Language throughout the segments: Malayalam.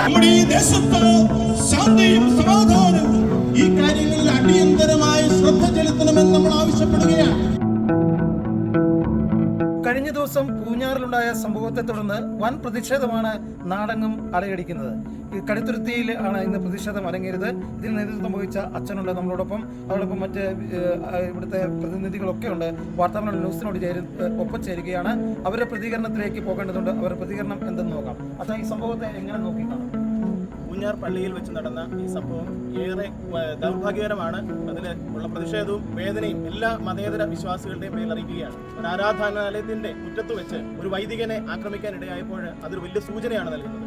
നമ്മുടെ ഈ ദേശത്ത് ശാന്തിയും സമാധാനവും ഈ ദിവസം പൂഞ്ഞാറിലുണ്ടായ സംഭവത്തെ തുടർന്ന് വൻ പ്രതിഷേധമാണ് നാടങ്ങും അലയടിക്കുന്നത് ഈ കടുത്തുരുത്തിയിൽ ആണ് ഇന്ന് പ്രതിഷേധം അരങ്ങേറിയത്. ഇതിന് നേതൃത്വം വഹിച്ച അച്ഛനുണ്ട് നമ്മളോടൊപ്പം. അതോടൊപ്പം മറ്റ് ഇവിടുത്തെ പ്രതിനിധികളൊക്കെ ഉണ്ട്. വാർത്താമല ന്യൂസിനോട് ചേരു ഒപ്പം ചേരുകയാണ്. അവരുടെ പ്രതികരണത്തിലേക്ക് പോകേണ്ടതുണ്ട്. അവരുടെ പ്രതികരണം എന്തെന്ന് നോക്കാം. അച്ഛാ ഈ സംഭവത്തെ എങ്ങനെ നോക്കി പൂഞ്ഞാർ പള്ളിയിൽ വെച്ച് നടന്ന ഈ സംഭവം ഏറെ ദൗർഭാഗ്യകരമാണ്. അതിൽ ഉള്ള പ്രതിഷേധവും വേദനയും എല്ലാ മതേതര വിശ്വാസികളുടെയും മേലറിയിക്കുകയാണ്. ഒരു ആരാധനാലയത്തിന്റെ മുറ്റത്ത് വെച്ച് ഒരു വൈദികനെ ആക്രമിക്കാൻ ഇടയായപ്പോൾ അതൊരു വലിയ സൂചനയാണ് നൽകുന്നത്.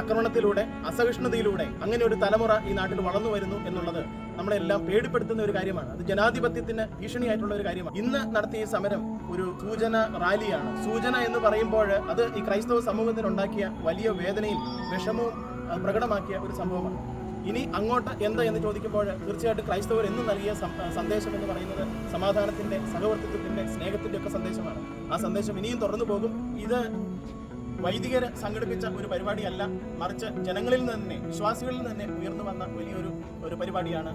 ആക്രമണത്തിലൂടെ അസഹിഷ്ണുതയിലൂടെ അങ്ങനെ ഒരു തലമുറ ഈ നാട്ടിൽ വളർന്നു വരുന്നു എന്നുള്ളത് നമ്മളെല്ലാം പേടിപ്പെടുത്തുന്ന ഒരു കാര്യമാണ്. അത് ജനാധിപത്യത്തിന് ഭീഷണിയായിട്ടുള്ള ഒരു കാര്യമാണ്. ഇന്ന് നടത്തിയ ഈ സമരം ഒരു സൂചന റാലിയാണ്. സൂചന എന്ന് പറയുമ്പോൾ അത് ഈ ക്രൈസ്തവ സമൂഹത്തിന് ഉണ്ടാക്കിയ വലിയ വേദനയും വിഷമവും പ്രകടമാക്കിയ ഒരു സംഭവമാണ്. ഇനി അങ്ങോട്ട് എന്താ എന്ന് ചോദിക്കുമ്പോൾ തീർച്ചയായിട്ടും ക്രൈസ്തവർ എന്നും നൽകിയ സന്ദേശം എന്ന് പറയുന്നത് സമാധാനത്തിന്റെ സഹവർത്തിത്വത്തിന്റെ സ്നേഹത്തിന്റെ ഒക്കെ സന്ദേശമാണ്. ആ സന്ദേശം ഇനിയും തുറന്നു പോകും. ഇത് വൈദികരെ സംഘടിപ്പിച്ച ഒരു പരിപാടിയല്ല. മറിച്ച് ജനങ്ങളിൽ നിന്ന് തന്നെ വിശ്വാസികളിൽ നിന്ന് തന്നെ ഉയർന്നു വന്ന വലിയൊരു ഒരു പരിപാടിയാണ്.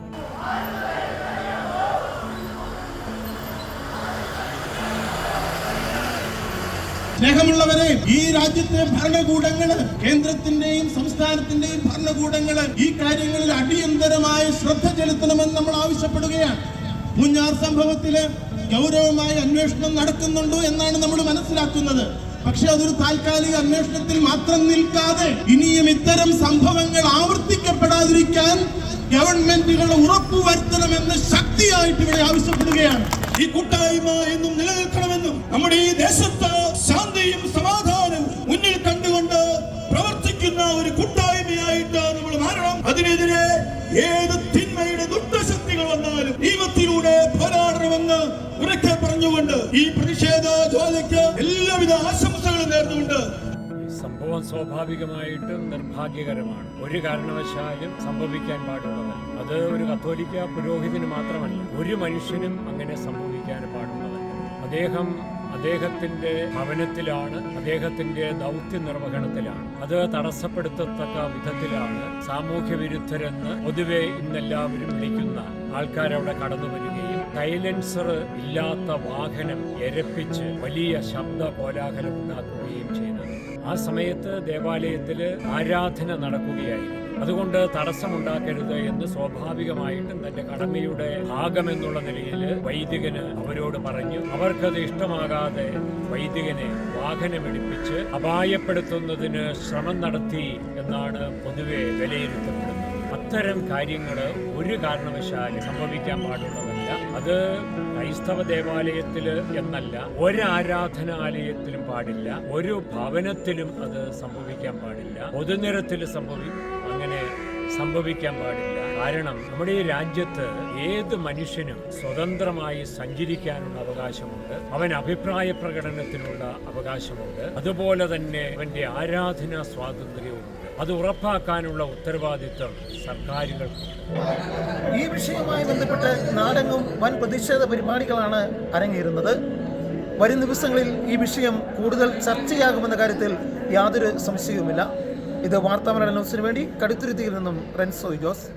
സ്നേഹമുള്ളവരെ ഈ രാജ്യത്തെ ഭരണകൂടങ്ങൾ കേന്ദ്രത്തിന്റെയും സംസ്ഥാനത്തിന്റെയും ഭരണകൂടങ്ങൾ ഈ കാര്യങ്ങളിൽ അടിയന്തരമായ ശ്രദ്ധ ചെലുത്തണമെന്ന് നമ്മൾ ആവശ്യപ്പെടുകയാണ്. മുഞ്ഞാർ സംഭവത്തിൽ ഗൗരവമായ അന്വേഷണം നടക്കുന്നുണ്ടോ എന്നാണ് നമ്മൾ മനസ്സിലാക്കുന്നത്. പക്ഷെ അതൊരു താൽക്കാലിക അന്വേഷണത്തിൽ മാത്രം നിൽക്കാതെ ഇനിയും ഇത്തരം സംഭവങ്ങൾ ആവർത്തിക്കപ്പെടാതിരിക്കാൻ ഗവൺമെന്റുകൾ ഉറപ്പുവരുത്തണമെന്ന് ശക്തിയായിട്ട് ഇവിടെ ആവശ്യപ്പെടുകയാണ്. ഈ കൂട്ടായ്മ എന്നും നിലനിൽക്കണമെന്നും നമ്മുടെ ഈ ദേശത്ത് അതിനെതിരെ ഏത് തിന്മയുടെ ദുഷ്ടശക്തികൾ വന്നാലും നിയമത്തിലൂടെ പോരാടണമെന്ന് ഉറക്കെ പറഞ്ഞുകൊണ്ട് ഈ പ്രതിഷേധ ജ്വാലയ്ക്ക് എല്ലാവിധ ആശംസകളും നേർന്നുകൊണ്ട് സംഭവം സ്വാഭാവികമായിട്ടും നിർഭാഗ്യകരമാണ്. ഒരു കാരണവശാലും സംഭവിക്കാൻ പാടുള്ളതല്ല. അത് ഒരു കത്തോലിക്ക പുരോഹിതന് മാത്രമല്ല ഒരു മനുഷ്യനും അങ്ങനെ സംഭവിക്കാൻ പാടുള്ളതല്ല. അദ്ദേഹം അദ്ദേഹത്തിന്റെ ഭവനത്തിലാണ് അദ്ദേഹത്തിന്റെ ദൗത്യ നിർവഹണത്തിലാണ് അത് തടസ്സപ്പെടുത്തത്തക്ക വിധത്തിലാണ് സാമൂഹ്യ വിരുദ്ധരെന്ന് പൊതുവെ ഇന്നെല്ലാവരും വിളിക്കുന്ന ആൾക്കാരവിടെ കടന്നു വരികയും സൈലൻസർ ഇല്ലാത്ത വാഹനം എരപ്പിച്ച് വലിയ ശബ്ദ കോലാഹലം ഉണ്ടാക്കുകയും ചെയ്തത് ആ സമയത്ത് ദേവാലയത്തിൽ ആരാധന നടക്കുകയായിരുന്നു. അതുകൊണ്ട് തടസ്സമുണ്ടാക്കരുത് എന്ന് സ്വാഭാവികമായിട്ടും തന്റെ കടമയുടെ ഭാഗമെന്നുള്ള നിലയിൽ വൈദികന് അവരോട് പറഞ്ഞു അവർക്കത് ഇഷ്ടമാകാതെ വൈദികനെ വാഹനമെടുപ്പിച്ച് അപായപ്പെടുത്തുന്നതിന് ശ്രമം നടത്തി എന്നാണ് പൊതുവെ വിലയിരുത്തപ്പെടുന്നത്. അത്തരം കാര്യങ്ങൾ ഒരു കാരണവശാലും സംഭവിക്കാൻ പാടുള്ളതല്ല അത് ക്രൈസ്തവ ദേവാലയത്തിൽ എന്നല്ല ഒരു ആരാധനാലയത്തിലും പാടില്ല ഒരു ഭവനത്തിലും അത് സംഭവിക്കാൻ പാടില്ല പൊതുനിരത്തിൽ സംഭവി അങ്ങനെ സംഭവിക്കാൻ പാടില്ല. കാരണം നമ്മുടെ ഈ രാജ്യത്ത് ഏത് മനുഷ്യനും സ്വതന്ത്രമായി സഞ്ചരിക്കാനുള്ള അവകാശമുണ്ട് അവൻ അഭിപ്രായ പ്രകടനത്തിനുള്ള അവകാശമുണ്ട് അതുപോലെ തന്നെ അവന്റെ ആരാധനാ സ്വാതന്ത്ര്യവുമുണ്ട്. അത് ഉറപ്പാക്കാനുള്ള ഉത്തരവാദിത്വം സർക്കാരുകൾ ഈ വിഷയവുമായി ബന്ധപ്പെട്ട് നാടെങ്ങും വൻ പ്രതിഷേധ പരിപാടികളാണ് അരങ്ങേറുന്നത്. വരും ദിവസങ്ങളിൽ ഈ വിഷയം കൂടുതൽ ചർച്ചയാകുമെന്ന കാര്യത്തിൽ യാതൊരു സംശയവുമില്ല. ഇത് വാർത്താമല ന്യൂസിന് വേണ്ടി കടുത്തുരുത്തിയിൽ നിന്നും റെൻസോ ജോസ്.